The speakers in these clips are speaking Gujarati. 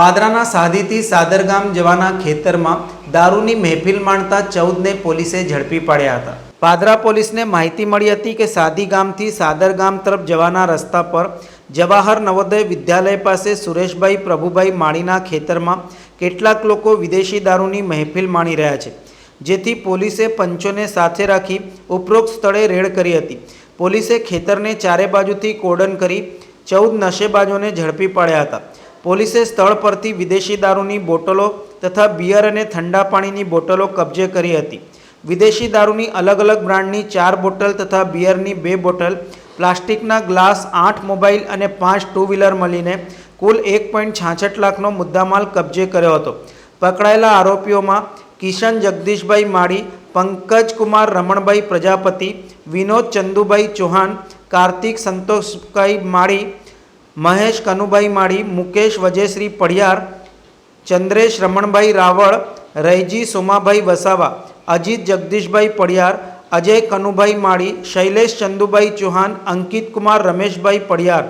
પાદરાના સાધીથી સાદરગામ જવાના ખેતરમાં દારૂની મહેફિલ માણતા ચૌદને પોલીસે ઝડપી પાડ્યા હતા. પાદરા પોલીસને માહિતી મળી હતી કે સાદી ગામથી સાદરગામ તરફ જવાના રસ્તા પર જવાહર નવોદય વિદ્યાલય પાસે સુરેશભાઈ પ્રભુભાઈ માળીના ખેતરમાં કેટલાક લોકો વિદેશી દારૂની મહેફિલ માણી રહ્યા છે, જેથી પોલીસે પંચોને સાથે રાખી ઉપરોક્ત સ્થળે રેડ કરી હતી. પોલીસે ખેતરને ચારે બાજુથી કોર્ડન કરી ચૌદ નશેબાજોને ઝડપી પાડ્યા હતા. પોલીસે સ્થળ પરથી વિદેશી દારૂની બોટલો તથા બિયર અને ઠંડા પાણીની બોટલો કબજે કરી હતી. વિદેશી દારૂની અલગ અલગ બ્રાન્ડની ચાર બોટલ તથા બિયરની બે બોટલ, પ્લાસ્ટિકના ગ્લાસ આઠ મોબાઈલ અને પાંચ ટુ વ્હીલર મળીને કુલ એક પોઈન્ટ છાછઠ લાખનો મુદ્દામાલ કબજે કર્યો હતો. પકડાયેલા આરોપીઓમાં કિશન જગદીશભાઈ માળી પંકજ કુમાર રમણભાઈ પ્રજાપતિ, વિનોદ ચંદુભાઈ ચૌહાણ કાર્તિક સંતોષભાઈ માળી, મહેશ કનુભાઈ માળી, મુકેશ વજેશ્રી પઢિયાર ચંદ્રેશ રમણભાઈ રાવળ, રૈજી સોમાભાઈ વસાવા, અજીત જગદીશભાઈ પડિયાર, અજય કનુભાઈ માળી, શૈલેષ ચંદુભાઈ ચૌહાણ, અંકિત કુમાર રમેશભાઈ પડિયાર,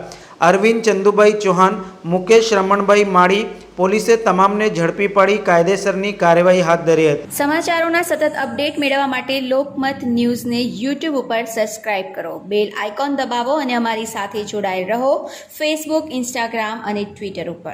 અરવિંદ ચંદુભાઈ ચૌહાણ, મુકેશ રમણભાઈ માળી પોલીસે તમામને ઝડપી પાડી કાયદેસરની કાર્યવાહી હાથ ધરી હતી. સમાચારોના સતત અપડેટ મેળવવા માટે લોકમત ન્યૂઝને યુટ્યુબ ઉપર સબસ્ક્રાઇબ કરો. બેલ આઇકોન દબાવો અને અમારી સાથે જોડાયેલ રહો. ફેસબુક ઇન્સ્ટાગ્રામ અને ટ્વિટર ઉપર.